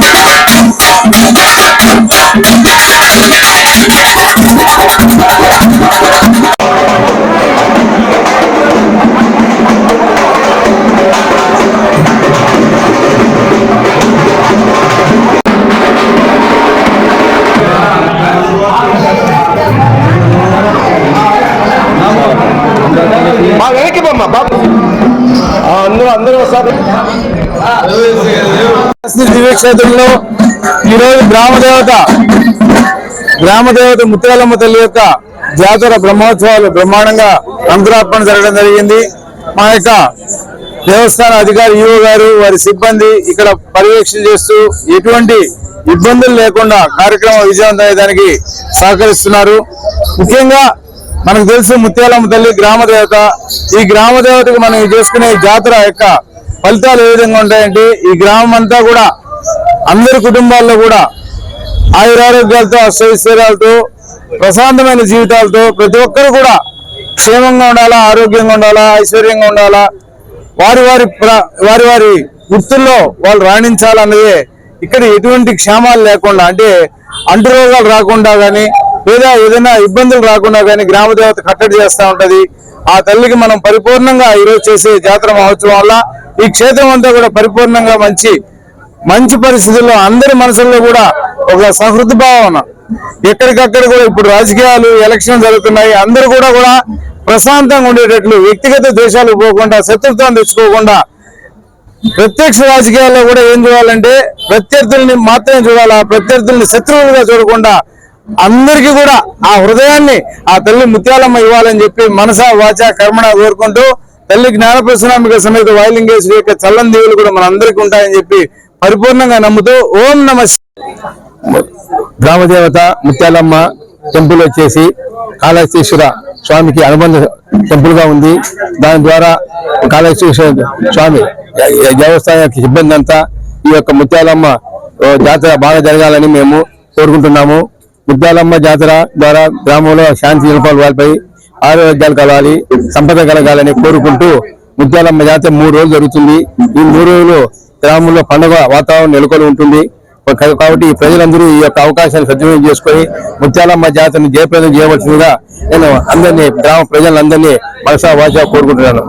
మా దివ్యక్షేత్రంలో ఈరోజు గ్రామదేవత గ్రామదేవత ముత్యాలమ్మ తల్లి యొక్క జాతర బ్రహ్మోత్సవాలు బ్రహ్మాండంగా అంకురార్పణ జరగడం జరిగింది. మా యొక్క దేవస్థాన అధికారి ఈవో గారు వారి సిబ్బంది ఇక్కడ పర్యవేక్షణ చేస్తూ ఎటువంటి ఇబ్బందులు లేకుండా కార్యక్రమం విజయవంతం అయ్యేదానికి సహకరిస్తున్నారు. ముఖ్యంగా మనకు తెలుసు ముత్యాలమ్మ తల్లి గ్రామదేవత. ఈ గ్రామదేవతకు మనం చేసుకునే జాతర యొక్క ఫలితాలు ఏ విధంగా ఉంటాయంటే ఈ గ్రామం అంతా కూడా అందరి కుటుంబాల్లో కూడా ఆయురారోగ్యాలతో అష్టైశ్వర్యాలతో ప్రశాంతమైన జీవితాలతో ప్రతి ఒక్కరు కూడా క్షేమంగా ఉండాలా ఆరోగ్యంగా ఉండాలా ఐశ్వర్యంగా ఉండాలా వారి వారి ప్ర- వారి వారి వృత్తుల్లో వాళ్ళు రాణించాలన్నదే ఇక్కడ ఎటువంటి క్షేమాలు లేకుండా అంటే అంటు రోగాలు రాకుండా కానీ లేదా ఏదైనా ఇబ్బందులు రాకుండా కానీ గ్రామ దేవత కట్టడి చేస్తూ ఉంటుంది. ఆ తల్లికి మనం పరిపూర్ణంగా ఈరోజు చేసే జాతర మహోత్సవం వల్ల ఈ క్షేత్రం అంతా కూడా పరిపూర్ణంగా మంచి మంచి పరిస్థితుల్లో అందరి మనసుల్లో కూడా ఒక సహృద భావన. ఎక్కడికక్కడ కూడా ఇప్పుడు రాజకీయాలు ఎలక్షన్ జరుగుతున్నాయి. అందరూ కూడా కూడా ప్రశాంతంగా ఉండేటట్లు వ్యక్తిగత ద్వేషాలు పోకుండా శత్రుత్వం తెచ్చుకోకుండా ప్రత్యక్ష రాజకీయాల్లో కూడా ఏం చూడాలంటే ప్రత్యర్థుల్ని మాత్రమే చూడాలా? ప్రత్యర్థుల్ని శత్రువులుగా చూడకుండా అందరికీ కూడా ఆ హృదయాన్ని ఆ తల్లి ముత్యాలమ్మ ఇవ్వాలని చెప్పి మనస వాచ కర్మణ కోరుకుంటూ తల్లి జ్ఞాన ప్రసనామిక సమేత వాయులింగేశ్వరి యొక్క చల్లని దేవులు కూడా మన అందరికీ ఉంటాయని చెప్పి పరిపూర్ణంగా నమ్ముతూ ఓం నమ గ్రామదేవత ముత్యాలమ్మ టెంపుల్ వచ్చేసి కాళహస్తీశ్వర స్వామికి అనుబంధ టెంపుల్గా ఉంది. దాని ద్వారా కాళహస్తీశ్వర స్వామి దేవస్థానం యొక్క సిబ్బంది అంతా ఈ యొక్క ముత్యాలమ్మ జాతర బాగా జరగాలని మేము కోరుకుంటున్నాము. ముద్దాలమ్మ జాతర ద్వారా గ్రామంలో శాంతి నిలపాలు వాళ్ళపై ఆరోగ్యాలు కలగాలి సంపద కలగాలని కోరుకుంటూ ముద్దాలమ్మ జాతర మూడు రోజులు జరుగుతుంది. ఈ మూడు రోజులు గ్రామంలో పండుగ వాతావరణం నెలకొని ఉంటుంది. కాబట్టి ప్రజలందరూ ఈ యొక్క అవకాశాన్ని సద్వినియోగం చేసుకొని ముత్యాలమ్మ జాతరని జయప్రదం చేయవలసిందిగా నేను అందరినీ గ్రామ ప్రజలందరినీ మనసా వాచా కోరుకుంటున్నాను.